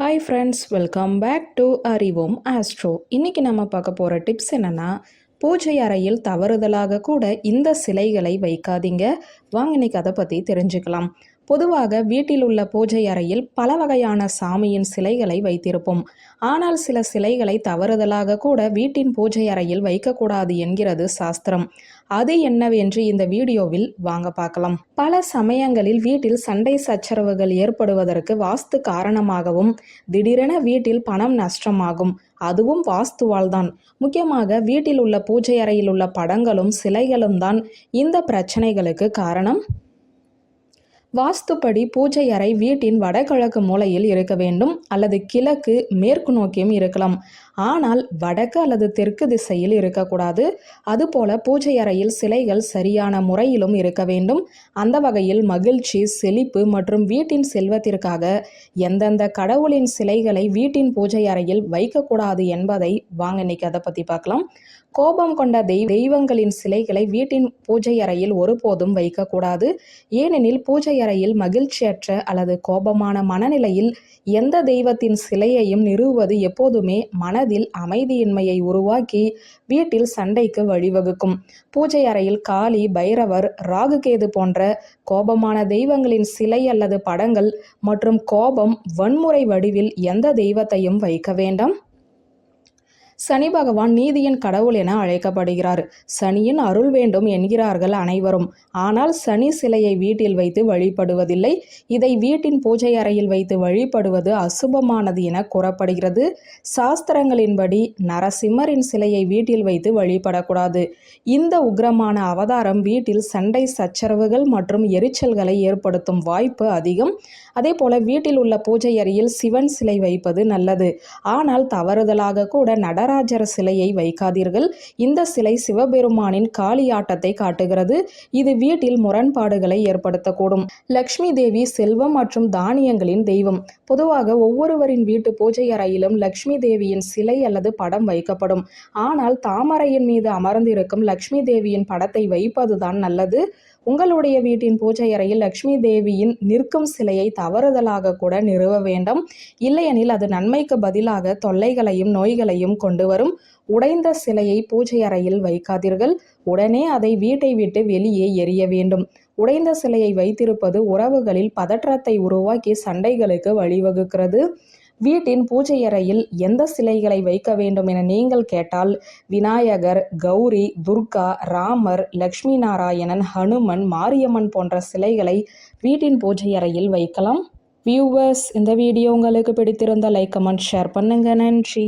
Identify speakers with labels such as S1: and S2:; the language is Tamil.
S1: Hi friends welcome back to அறிவோம் ஆஸ்ட்ரோ இன்றைக்கி நம்ம பார்க்க போகிற டிப்ஸ் என்னென்னா பூஜை அறையில் தவறுதலாக கூட இந்த சிலைகளை வைக்காதீங்க. வாங்க இன்னைக்கு அதை பற்றி தெரிஞ்சுக்கலாம். பொதுவாக வீட்டில் உள்ள பூஜை அறையில் பல வகையான சாமியின் சிலைகளை வைத்திருப்போம். ஆனால் சில சிலைகளை தவறுதலாக கூட வீட்டின் பூஜை அறையில் வைக்கக்கூடாது என்கிறது சாஸ்திரம். அது என்னவென்று இந்த வீடியோவில் வாங்க பார்க்கலாம். பல சமயங்களில் வீட்டில் சண்டை சச்சரவுகள் ஏற்படுவதற்கு வாஸ்து காரணமாகவும் திடீரென வீட்டில் பணம் நஷ்டமாகும். அதுவும் வாஸ்துவால் தான். முக்கியமாக வீட்டில் உள்ள பூஜை அறையில் உள்ள படங்களும் சிலைகளும் தான் இந்த பிரச்சனைகளுக்கு காரணம். வாஸ்துப்படி பூஜை அறை வீட்டின் வடகிழக்கு மூலையில் இருக்க வேண்டும் அல்லது கிழக்கு மேற்கு நோக்கியும் இருக்கலாம். ஆனால் வடக்கு அல்லது தெற்கு திசையில் இருக்கக்கூடாது. அதுபோல பூஜை அறையில் சிலைகள் சரியான முறையிலும் இருக்க வேண்டும். அந்த வகையில் மகிழ்ச்சி செழிப்பு மற்றும் வீட்டின் செல்வத்திற்காக எந்தெந்த கடவுளின் சிலைகளை வீட்டின் பூஜை அறையில் வைக்கக்கூடாது என்பதை வாங்க இன்னைக்கு அதை பற்றி பார்க்கலாம். கோபம் கொண்ட தெய்வ தெய்வங்களின் சிலைகளை வீட்டின் பூஜை அறையில் ஒருபோதும் வைக்கக்கூடாது. ஏனெனில் பூஜை அறையில் மகிழ்ச்சியற்ற அல்லது கோபமான மனநிலையில் எந்த தெய்வத்தின் சிலையையும் நிறுவுவது எப்போதுமே மனதில் அமைதியின்மையை உருவாக்கி வீட்டில் சண்டைக்கு வழிவகுக்கும். பூஜை அறையில் காளி பைரவர் ராகுகேது போன்ற கோபமான தெய்வங்களின் சிலை அல்லது படங்கள் மற்றும் கோபம் வன்முறை வடிவில் எந்த தெய்வத்தையும் வைக்க வேண்டாம். சனி பகவான் நீதியின் கடவுள் என அழைக்கப்படுகிறார். சனியின் அருள் வேண்டும் என்கிறார்கள் அனைவரும். ஆனால் சனி சிலையை வீட்டில் வைத்து வழிபடுவதில்லை. இதை வீட்டின் பூஜை அறையில் வைத்து வழிபடுவது அசுபமானது என கூறப்படுகிறது. சாஸ்திரங்களின்படி நரசிம்மரின் சிலையை வீட்டில் வைத்து வழிபடக்கூடாது. இந்த உக்ரமான அவதாரம் வீட்டில் சண்டை சச்சரவுகள் மற்றும் எரிச்சல்களை ஏற்படுத்தும் வாய்ப்பு அதிகம். அதே போல வீட்டில் உள்ள பூஜை அறையில் சிவன் சிலை வைப்பது நல்லது. ஆனால் தவறுதலாக கூட நட நடராஜர் சிலையை வைக்காதீர்கள். இந்த சிலை சிவபெருமானின் காளியாட்டத்தை காட்டுகிறது. இது வீட்டில் முரண்பாடுகளை ஏற்படுத்தக்கூடும். லக்ஷ்மி தேவி செல்வம் மற்றும் தானியங்களின் தெய்வம். பொதுவாக ஒவ்வொருவரின் வீட்டு பூஜை அறையிலும் லக்ஷ்மி தேவியின் சிலை அல்லது படம் வைக்கப்படும். ஆனால் தாமரையின் மீது அமர்ந்திருக்கும் லக்ஷ்மி தேவியின் படத்தை வைப்பதுதான் நல்லது. உங்களுடைய வீட்டின் பூஜை அறையில் லக்ஷ்மி தேவியின் நிற்கும் சிலையை தவறுதலாக கூட நிறுவ வேண்டும். இல்லையெனில் அது நன்மைக்கு பதிலாக தொல்லைகளையும் நோய்களையும் கொண்டு கொண்டு வரும். உடைந்த சிலையை பூஜை அறையில் வைக்காதீர்கள். உடனே அதை வீட்டை விட்டு வெளியே எரிய வேண்டும். உடைந்த சிலையை வைத்திருப்பது உறவுகளில் பதற்றத்தை உருவாக்கி சண்டைகளுக்கு வழிவகுக்கிறது. வீட்டின் பூஜை அறையில் எந்த சிலைகளை வைக்க வேண்டும் என நீங்கள் கேட்டால் விநாயகர் கௌரி துர்கா ராமர் லக்ஷ்மி நாராயணன் ஹனுமன் மாரியம்மன் போன்ற சிலைகளை வீட்டின் பூஜை அறையில் வைக்கலாம். வியூவர்ஸ் இந்த வீடியோ உங்களுக்கு பிடித்திருந்த லைக் கமெண்ட் ஷேர் பண்ணுங்க. நன்றி.